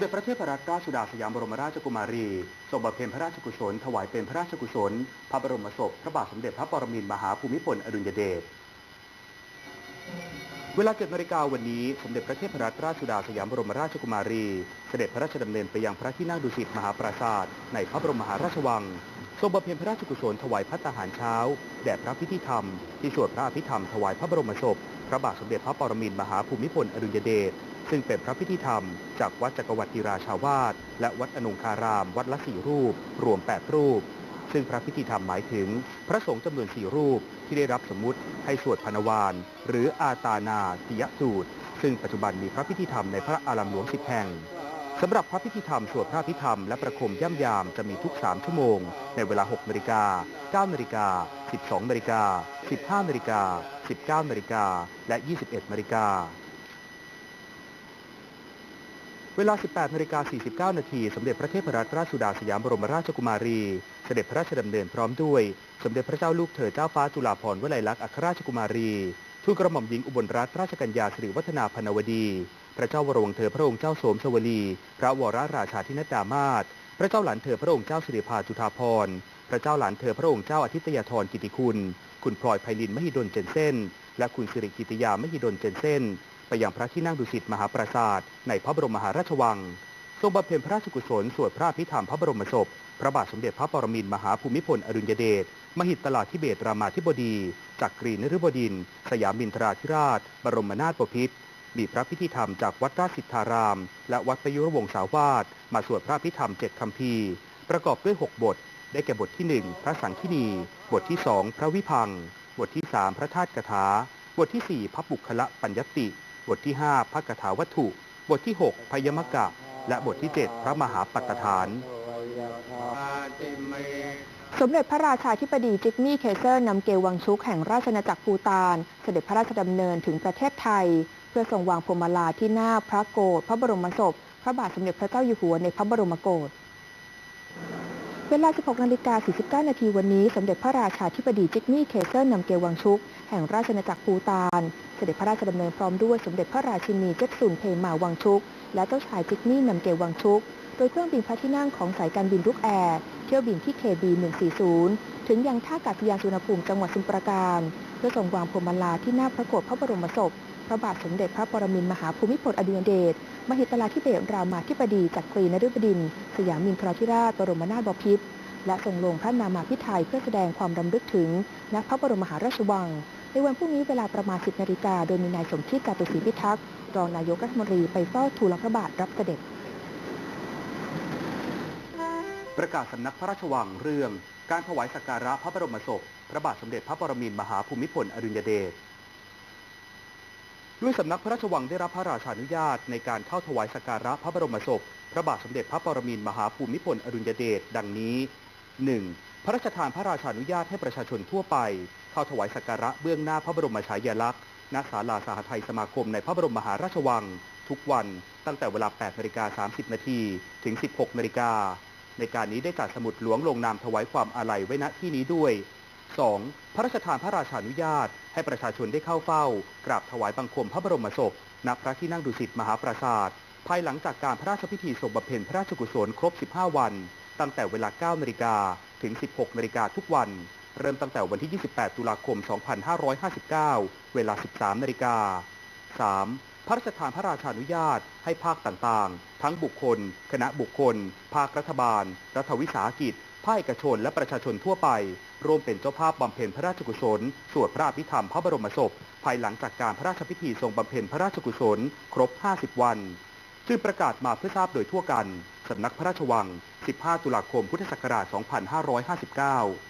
สมเด็จพระเทพรัตนราชสุดาสยามบรมราชกุมารีทรงบำเพ็ญพระราชกุศล ถวายเป็นพระราชกุศล พระบรมศพ พระบาทสมเด็จพระปรมินทรมหาภูมิพลอดุลยเดช เวลาเจ็ดนาฬิกาวันนี้ สมเด็จพระเทพรัตนราชสุดาสยามบรมราชกุมารี เสด็จพระราชดำเนินไปยังพระที่นั่งดุสิตมหาปราสาท ในพระบรมมหาราชวัง ทรงบำเพ็ญพระราชกุศลถวายพัตตาหารเช้า แด่พระพิธีธรรม ที่สวดพระอภิธรรมถวายพระบรมศพ พระบาทสมเด็จพระปรมินทรมหาภูมิพลอดุลยเดช ซึ่งเป็นพระพิธีธรรม จากวัดจักรวรรดิราชาวาสและวัดอนงคาราม วัดละสี่รูป รวม 8 รูป ซึ่งพระพิธีธรรมหมายถึง พระสงฆ์จำนวนสี่รูปที่ได้รับสมมุติให้สวดพนวาน หรืออาตานาติยสูตร ซึ่งปัจจุบันมีพระพิธีธรรมในพระอารามหลวงสิบแห่งสำหรับพระพิธีธรรมสวดพระพิธรรมและประคมย่ำยามจะมีทุก 3 ชั่วโมง ในเวลา 6นาฬิกา 9นาฬิกา 12นาฬิกา 15นาฬิกา 19นาฬิกา และ 21นาฬิกา เวลา 18นาฬิกา49 นาที สมเด็จพระเทพรัตนราชสุดาสยามบรมราชกุมารี เสด็จพระราชดำเนินพร้อมด้วย สมเด็จพระเจ้าลูกเธอเจ้าฟ้าจุฬาภรณ์วลัยลักษณ์อัครราชกุมารี ทูลกระหม่อมหญิงอุบลรัตนราชกัญญาสิริวัฒนาพนวดี พระเจ้าวรวงเธอพระองค์เจ้าโสมสวลี พระวรราชาธินดามาศ พระเจ้าหลานเธอพระองค์เจ้าสิริภาจุฑาภรณ์ พระเจ้าหลานเธอพระองค์เจ้าอาทิตยาธรกิติคุณ คุณพลอยไพลินมหิดลเจนเส้นและคุณสิริกิติยามหิดลเจนเส้น ไปยังพระที่นั่งดุสิตมหาปราสาทในพระบรมมหาราชวัง ทรงบำเพ็ญพระราชกุศลสวดพระอภิธรรมพระบรมศพ พระบาทสมเด็จพระปรมินทรมหาภูมิพลอดุลยเดชมหิตลาธิเบศรามาธิบดีจักรีนฤบดินทรสยามินทราธิราช บรมนาถบพิตรมีพระพิธีธรรมจากวัดราชสิทธาราม และวัดประยุรวงศาวาสมาสวดพระพิธรรมเจ็ดคำพีประกอบด้วย 6 บท ได้แก่บทที่ 1 พระสังคีนี บทที่ 2 พระวิพัง บทที่ 3 พระธาตุกถา บทที่ 4 พระบุคละปัญญติ บทที่ 5พระกถาวัตถุ บทที่ 6พยมกะ และบทที่ 7 พระมหาปัตฐาน สมเด็จพระราชาธิบดีจิกมี่เคเซอร์นำเกวังชุกแห่งราชอาจักรภูตาน เสด็จพระราชดำเนินถึงประเทศไทย เพื่อทรงวางพวงมาลาที่หน้าพระโกศพระบรมศพ พระบาทสมเด็จพระเจ้าอยู่หัวในพระบรมโกศ เวลา 16 นาฬิกา 49 นาทีวันนี้ สมเด็จพระราชาธิบดีจิกมี่ เคเซอร์นำเกวังชุก แห่งราชอาจักรภูตาน เสด็จพระราชดำเนินพร้อมด้วยสมเด็จพระราชินีเจ็ดสุนเพมาวังชุก และเจ้าชายจิกมี่นำเกวังชุก โดยเครื่องบินพระที่นั่งของสายการบินลูกแอร์ เที่ยวบินที่ KB 140 ถึงยังท่าอากาศยานสุวรรณภูมิจังหวัดสุพรราการ เพื่อส่งวางพวงมาลาที่หน้าพระโกศพระบรมศพ ระบาทสมเด็จพระปรมินทรมหาภูมิพลอดุลยเดช มหิตลาธิเบศรามาธิบดีจักรีนฤบดินทรสยามินทราธิราชบรมนาถบพิตร และทรงลงพระนามาพิไทยเพื่อแสดงความรำลึกถึงณพระบรมมหาราชวัง ในวันพรุ่งนี้เวลาประมาณ 10นาฬิกาโดยมีนายสมคิดจาตุศรีพิทักษ์รองนายกรัฐมนตรีไปเฝ้าทูลพระบาทรับเสด็จ ประกาศสำนักพระราชวังเรื่อง การถวายสักการะพระบรมศพ พระบาทสมเด็จพระปรมินทรมหาภูมิพลอดุลยเดช ด้วยสำนักพระราชวังได้รับพระราชานุญาตในการเข้าถวายสักการะพระบรมศพ พระบาทสมเด็จพระปรมินทรมหาภูมิพลอดุลยเดชดังนี้ 1. พระราชทานพระราชานุญาตให้ประชาชนทั่วไป เข้าถวายสักการะเบื้องหน้าพระบรมฉายาลักษณ์ณศาลาสหทัยสมาคมในพระบรมมหาราชวัง ทุกวันตั้งแต่เวลา 8นาฬิกา30 นาทีถึง 16นาฬิกาในการนี้ได้จัดสมุดหลวงลงนามถวายความอาลัยไว้ณที่นี้ด้วย 2. พระราชทานพระราชานุญาต ให้ประชาชนได้เข้าเฝ้ากราบถวายบังคมพระบรมศพณพระที่นั่งดุสิตมหาปราสาท ภายหลังจากการพระราชพิธีทรงบำเพ็ญพระราชกุศลครบ 15 วัน ตั้งแต่เวลา 9นาฬิกาถึง 16นาฬิกาทุกวัน เริ่มตั้งแต่วันที่ 28 ตุลาคม 2559 เวลา 13นาฬิกา 3. พระราชทานพระราชานุญาต ให้ภาคต่างๆ ทั้งบุคคล คณะบุคคล ภาครัฐบาล รัฐวิสาหกิจ ภาคเอกชนและประชาชนทั่วไป ร่วมเป็นเจ้าภาพบำเพ็ญพระราชกุศล สวดพระอภิธรรมพระบรมศพ ภายหลังจากการพระราชพิธีทรงบำเพ็ญพระราชกุศล ครบ 50 วัน ซึ่งประกาศมาเพื่อทราบโดยทั่วกัน สำนักพระราชวัง 15 ตุลาคม พุทธศักราช 2559